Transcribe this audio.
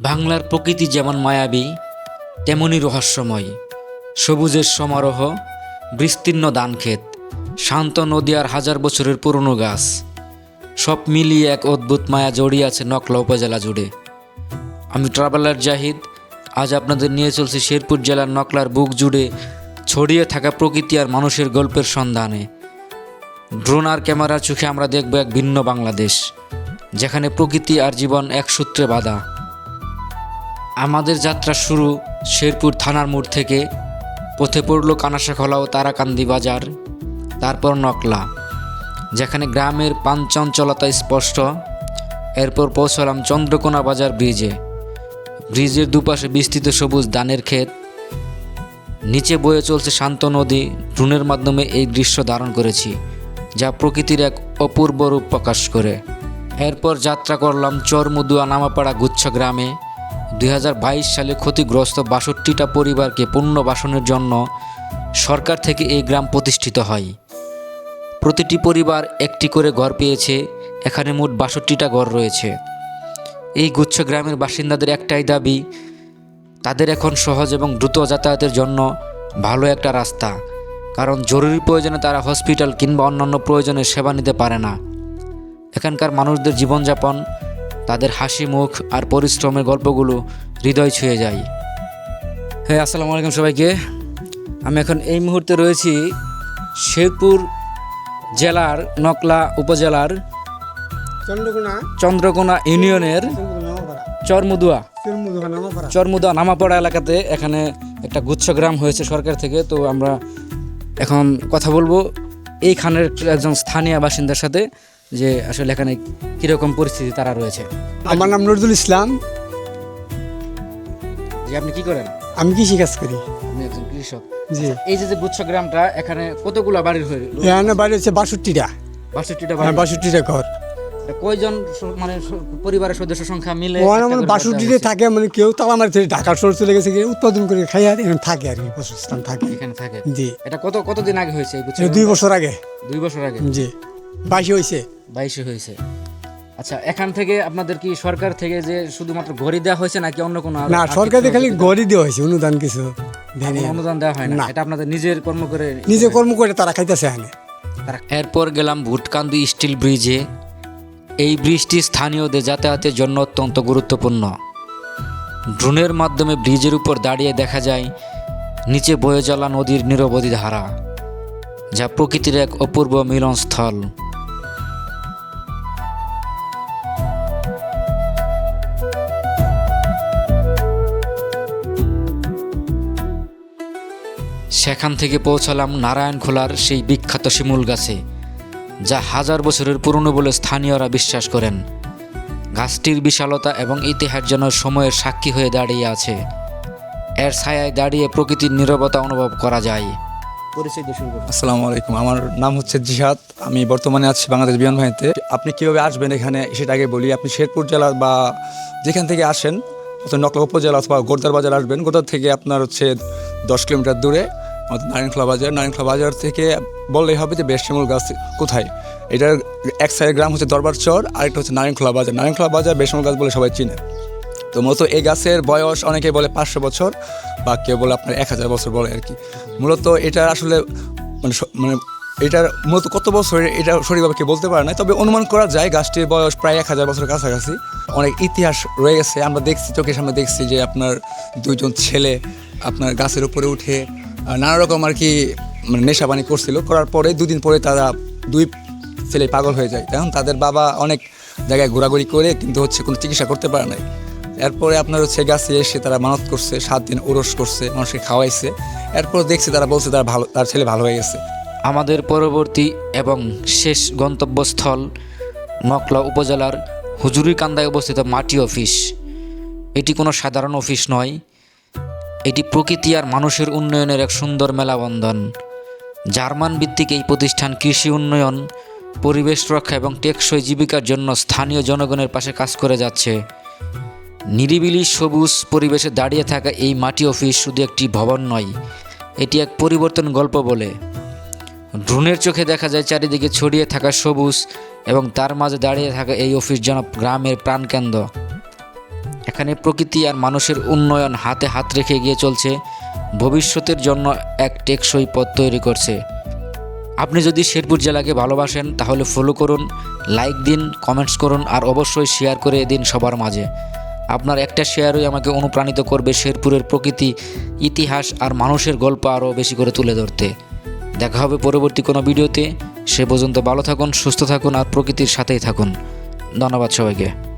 বাংলার প্রকৃতি যেমন মায়াবী তেমনই রহস্যময়। সবুজের সমারোহ, বিস্তীর্ণ ধানক্ষেত, শান্ত নদী আর হাজার বছরের পুরনো গাছ। সব মিলিয়ে এক অদ্ভুত মায়া জড়িয়ে আছে নকলা উপজেলা জুড়ে। আমি ট্রাভেলার জাহিদ, আজ আপনাদের নিয়ে চলছি শেরপুর জেলার নকলার বুক জুড়ে ছড়িয়ে থাকা প্রকৃতি আর মানুষের গল্পের সন্ধানে। ড্রোন আর ক্যামেরার চোখে আমরা দেখব এক ভিন্ন বাংলাদেশ, যেখানে প্রকৃতি আর জীবন এক সূত্রে বাঁধা। আমাদের যাত্রা শুরু শেরপুর থানার মোড় থেকে। পথে পড়ল কানাশাখলা ও তারাকান্দি বাজার, তারপর নকলা, যেখানে গ্রামের পাঞ্চঞ্চলতা স্পষ্ট। এরপর পৌঁছলাম চন্দ্রকোনা বাজার ব্রিজে। ব্রিজের দুপাশে বিস্তৃত সবুজ ধানের ক্ষেত। নিচে বয়ে চলছে শান্ত নদী। ড্রোনের মাধ্যমে এই দৃশ্য ধারণ করেছি, যা প্রকৃতির এক অপূর্ব রূপ প্রকাশ করে। এরপর যাত্রা করলাম চরমুদুয়া নামাপাড়া গুচ্ছ গ্রামে। দুই হাজার বাইশ সালে ক্ষতিগ্রস্ত বাষট্টিটা পরিবারকে পুনর্বাসনের জন্য সরকার থেকে এই গ্রাম প্রতিষ্ঠিত হয়। প্রতিটি পরিবার একটি করে ঘর পেয়েছে, এখানে মোট বাষট্টিটা ঘর রয়েছে। এই গুচ্ছ গ্রামের বাসিন্দাদের একটাই দাবি, তাদের এখন সহজ এবং দ্রুত যাতায়াতের জন্য ভালো একটা রাস্তা। কারণ জরুরি প্রয়োজনে তারা হসপিটাল কিংবা অন্যান্য প্রয়োজনে সেবা নিতে পারে না। এখানকার মানুষদের জীবনযাপন তাদের হাসি মুখ আর পরিশ্রমের গল্পগুলো হৃদয় ছুঁয়ে যায়। হ্যাঁ আসসালামু আলাইকুম সবাইকে। আমি এখন এই মুহূর্তে রয়েছি শেরপুর জেলার নকলা উপজেলার চন্দ্রকোনা চন্দ্রকোনা ইউনিয়নের চরমুদুয়া। নামাপাড়া। নামাপড়া এলাকাতে এখানে একটা গুচ্ছ গ্রাম হয়েছে সরকার থেকে তো আমরা এখন কথা বলব। এইখানের একজন স্থানীয় বাসিন্দার সাথে। যে আসলে এখানে কীরকম পরিস্থিতি তারা রয়েছে। আমার নাম নজরুল ইসলাম। যে আপনি কি করেন? আমি কৃষি কাজ করি। আপনি একজন কৃষক। জি। এই যে গ্রামটা এখানে কতগুলো বাড়ির হয়ে এখানে বাড়ি হচ্ছে বাষট্টিটা। বাষট্টিটা হ্যাঁ বাড়ি বাষট্টিটা ঘর। কয়জন মানে পরিবারের সদস্য সংখ্যা মিলে মানে বাষট্টিতে থাকে মানে কেউ তালা মারি থেকে ঢাকা শহর চলে গেছে উৎপাদন করে খাই আর এখানে থাকে আর কি থাকে। এখানে থাকে। জি। এটা কত কতদিন আগে হয়েছে দুই বছর আগে। দুই বছর আগে। জি। বাইশে হয়েছে। বাইশে হয়েছে। আচ্ছা এখান থেকে আপনাদের কি সরকার থেকে যে শুধুমাত্র ঘড়ি দেওয়া হয়েছে নাকি অন্য কোনো না সরকারে খালি সহযোগিতা? গড়ি দেওয়া হয়েছে অনুদান কিছু অনুদান দেওয়া হয় না। না। এটা আপনাদের নিজের কর্ম করে নিজে কর্ম করে তারা খাইতেছে এখানে। এরপর গেলাম ভুটকান্দি স্টিল ব্রিজে। এই ব্রিজটি স্থানীয়দের যাতায়াতের জন্য অত্যন্ত গুরুত্বপূর্ণ। ড্রোনের মাধ্যমে ব্রিজের উপর দাঁড়িয়ে দেখা যায় নিচে বয়ে চলা নদীর নিরবধি ধারা যা প্রকৃতির এক অপূর্ব মিলনস্থল। সেখান থেকে পৌঁছালাম নারায়ণখোলার সেই বিখ্যাত শিমুল গাছে যা হাজার বছরের পুরনো বলে স্থানীয়রা বিশ্বাস করেন। গাছটির বিশালতা এবং ইতিহাস যেন সময়ের সাক্ষী হয়ে দাঁড়িয়ে আছে। এর ছায়ায় দাঁড়িয়ে প্রকৃতির নীরবতা অনুভব করা যায়। পরিচয় দিয়ে শুরু করুন। আসসালামু আলাইকুম। আমার নাম হচ্ছে জিহাদ। আমি বর্তমানে আছি বাংলাদেশ বিমান বাহিনীতে। আপনি কীভাবে আসবেন এখানে সেটা আগে বলি। আপনি শেরপুর জেলা বা যেখান থেকে আসেন নকলা উপজেলা অথবা গোরদার বাজার আসবেন। গোরদার থেকে আপনার হচ্ছে দশ কিলোমিটার দূরে। নারায়ণখোলা বাজার। নারায়ণখোলা বাজার থেকে বললেই হবে যে বেশিমূল গাছ কোথায়? এটার এক সাইডের গ্রাম হচ্ছে দরবার চর, আরেকটা হচ্ছে নারায়ণখোলা বাজার। নারায়ণখোলা বাজার বেশিমূল গাছ বলে সবাই চিনে। তো মূলত এই গাছের বয়স অনেকে বলে পাঁচশো বছর, বা কেউ বলে আপনার এক হাজার বছর বলে আর কি মূলত এটা আসলে মানে মানে এটার মূলত কত বছর, এটা সঠিকভাবে কেউ বলতে পারে না। তবে অনুমান করা যায় গাছটির বয়স প্রায় এক হাজার বছরের কাছাকাছি। অনেক ইতিহাস রয়ে গেছে আমরা দেখছি, চোখের সামনে দেখছি যে আপনার দুইজন ছেলে আপনার গাছের উপরে উঠে নানা রকম আর কি মানে নেশাবানি করছিল। করার পরে দুদিন পরে তারা দুই ছেলে পাগল হয়ে যায়। তখন তাদের বাবা অনেক জায়গায় ঘোরাঘুরি করে, কিন্তু হচ্ছে কোনো চিকিৎসা করতে পারে নাই। এরপরে আপনার হচ্ছে গাছে এসে তারা মানত করছে, সাত দিন ওরস করছে, মানুষকে খাওয়াইছে। এরপর দেখছে তারা, বলছে তারা ভালো, তার ছেলে ভালো হয়ে গেছে। আমাদের পরবর্তী এবং শেষ গন্তব্যস্থল নকলা উপজেলার হুজুরিকান্দায় অবস্থিত মাটি অফিস। এটি কোনো সাধারণ অফিস নয়। এটি প্রকৃতি আর মানুষের উন্নয়নের এক সুন্দর মেলাবন্ধন। জার্মান ভিত্তিক এই প্রতিষ্ঠান কৃষি উন্নয়ন, পরিবেশ রক্ষা এবং টেকসই জীবিকার জন্য স্থানীয় জনগণের পাশে কাজ করে যাচ্ছে। নিরিবিলি সবুজ পরিবেশে দাঁড়িয়ে থাকা এই মাটি অফিস শুধু একটি ভবন নয়, এটি এক পরিবর্তন গল্প বলে। ড্রোনের চোখে দেখা যায় চারিদিকে ছড়িয়ে থাকা সবুজ এবং তার মাঝে দাঁড়িয়ে থাকা এই অফিস যেন গ্রামের প্রাণকেন্দ্র। এখানে প্রকৃতি আর মানুষের উন্নয়ন হাতে হাত রেখে এগিয়ে চলছে, ভবিষ্যতের জন্য এক টেকসই পথ তৈরি করছে। আপনি যদি শেরপুর জেলাকে ভালোবাসেন, তাহলে ফলো করুন লাইক দিন কমেন্টস করুন, আর অবশ্যই শেয়ার করে দিন সবার মাঝে। আপনার একটা শেয়ারই আমাকে অনুপ্রাণিত করবে শেরপুরের প্রকৃতি, ইতিহাস আর মানুষের গল্প আরও বেশি করে তুলে ধরতে। দেখা হবে পরবর্তী কোনো ভিডিওতে। সে পর্যন্ত ভালো থাকুন, সুস্থ থাকুন, আর প্রকৃতির সাথেই থাকুন। ধন্যবাদ সবাইকে।